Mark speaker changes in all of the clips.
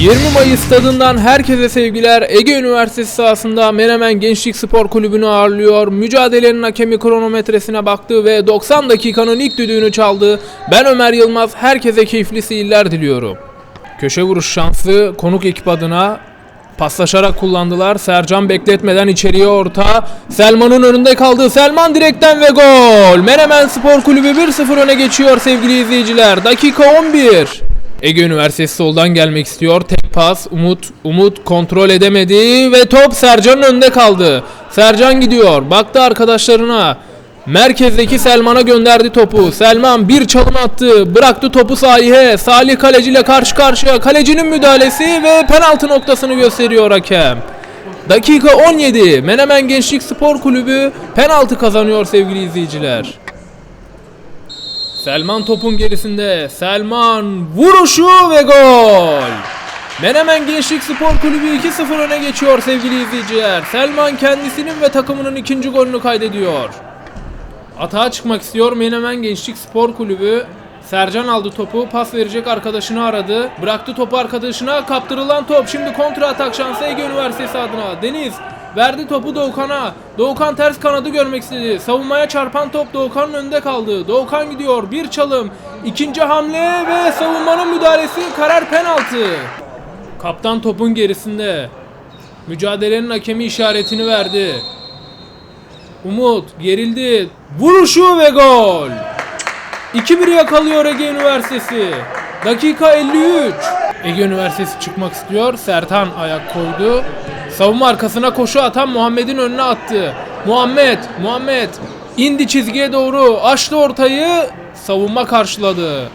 Speaker 1: 20 Mayıs stadından herkese sevgiler. Ege Üniversitesi sahasında Menemen Gençlik Spor Kulübü'nü ağırlıyor. Mücadelenin hakemi kronometresine baktı ve 90 dakikanın ilk düdüğünü çaldı. Ben Ömer Yılmaz. Herkese keyifli seyirler diliyorum. Köşe vuruş şansı konuk ekip adına paslaşarak kullandılar. Sercan bekletmeden içeriye orta. Selman'ın önünde kaldı. Selman direkten ve gol. Menemen Spor Kulübü 1-0 öne geçiyor sevgili izleyiciler. Dakika 11. Ege Üniversitesi soldan gelmek istiyor. Pas. Umut Umut kontrol edemedi ve top Sercan'ın önünde kaldı. Sercan gidiyor. Baktı arkadaşlarına. Merkezdeki Selman'a gönderdi topu. Selman bir çalım attı. Bıraktı topu Salih'e. Salih kaleciyle karşı karşıya. Kalecinin müdahalesi ve penaltı noktasını gösteriyor hakem. Dakika 17. Menemen Gençlik Spor Kulübü penaltı kazanıyor sevgili izleyiciler. Selman topun gerisinde. Selman vuruşu ve gol. Menemen Gençlik Spor Kulübü 2-0 öne geçiyor sevgili izleyiciler. Selman kendisinin ve takımının ikinci golünü kaydediyor. Atağa çıkmak istiyor Menemen Gençlik Spor Kulübü. Sercan aldı topu, pas verecek arkadaşını aradı. Bıraktı topu arkadaşına, kaptırılan top. Şimdi kontra atak şansı Ege Üniversitesi adına. Deniz verdi topu Doğukan'a. Doğukan ters kanadı görmek istedi. Savunmaya çarpan top Doğukan'ın önünde kaldı. Doğukan gidiyor, bir çalım. İkinci hamle ve savunmanın müdahalesi karar penaltı. Kaptan topun gerisinde. Mücadelenin hakemi işaretini verdi. Umut gerildi. Vuruşu ve gol. 2-1 yakalıyor Ege Üniversitesi. Dakika 53. Ege Üniversitesi çıkmak istiyor. Sertan ayak koydu. Savunma arkasına koşu atan Muhammed'in önüne attı. Muhammed, Muhammed indi çizgiye doğru. Açtı ortayı. Savunma karşıladı.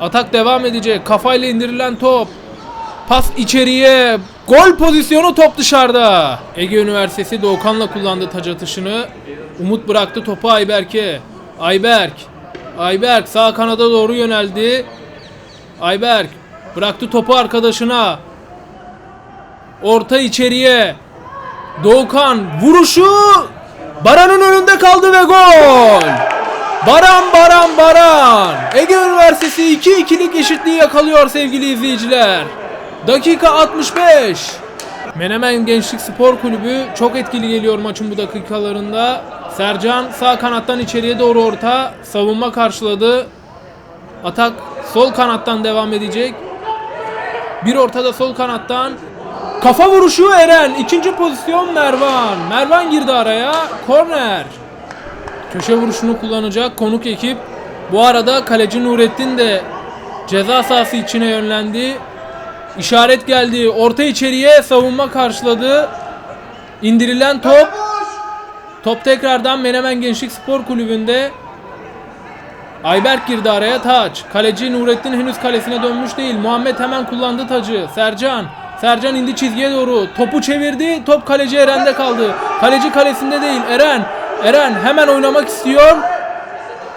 Speaker 1: Atak devam edecek. Kafayla indirilen top. Pas içeriye. Gol pozisyonu top dışarıda. Ege Üniversitesi Doğukan'la kullandı taç atışını. Umut bıraktı topu Ayberk'e. Ayberk. Ayberk sağ kanada doğru yöneldi. Ayberk bıraktı topu arkadaşına. Orta içeriye. Doğukan vuruşu Baran'ın önünde kaldı ve gol. Baran Baran Baran. Ege Üniversitesi 2-2'lik eşitliği yakalıyor sevgili izleyiciler. Dakika 65. Menemen Gençlik Spor Kulübü çok etkili geliyor maçın bu dakikalarında. Sercan sağ kanattan içeriye doğru orta. Savunma karşıladı. Atak sol kanattan devam edecek. Bir ortada sol kanattan. Kafa vuruşu Eren. İkinci pozisyon Mervan. Mervan girdi araya. Korner. Köşe vuruşunu kullanacak konuk ekip. Bu arada kaleci Nurettin de ceza sahası içine yönlendi. İşaret geldi. Orta içeriye savunma karşıladı. İndirilen top. Top tekrardan Menemen Gençlik Spor Kulübü'nde. Ayberk girdi araya taç. Kaleci Nurettin henüz kalesine dönmüş değil. Muhammed hemen kullandı tacı. Sercan. Sercan indi çizgiye doğru. Topu çevirdi. Top kaleci Eren'de kaldı. Kaleci kalesinde değil. Eren. Eren hemen oynamak istiyor.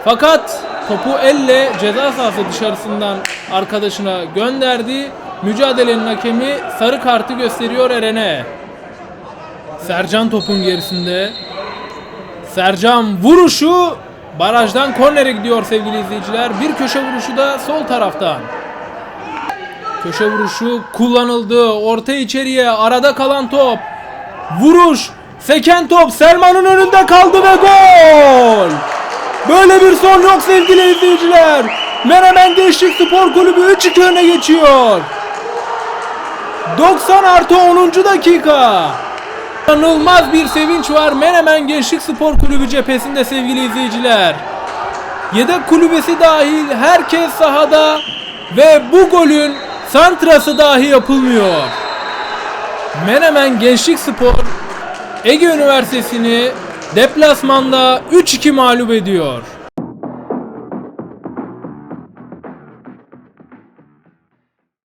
Speaker 1: Fakat topu elle ceza sahası dışarısından arkadaşına gönderdi. Mücadelenin hakemi sarı kartı gösteriyor Eren'e. Sercan topun gerisinde. Sercan vuruşu barajdan kornere gidiyor sevgili izleyiciler. Bir köşe vuruşu da sol taraftan. Köşe vuruşu kullanıldı. Orta içeriye arada kalan top. Vuruş. Seken top Selman'ın önünde kaldı ve gol. Böyle bir son yok sevgili izleyiciler. Menemen Gençlik Spor Kulübü 3-2 öne geçiyor. 90 artı 10. dakika. İnanılmaz bir sevinç var Menemen Gençlik Spor Kulübü cephesinde sevgili izleyiciler. Yedek kulübesi dahil herkes sahada ve bu golün santrası dahi yapılmıyor. Menemen Gençlik Spor Ege Üniversitesi'ni deplasmanda 3-2 mağlup ediyor.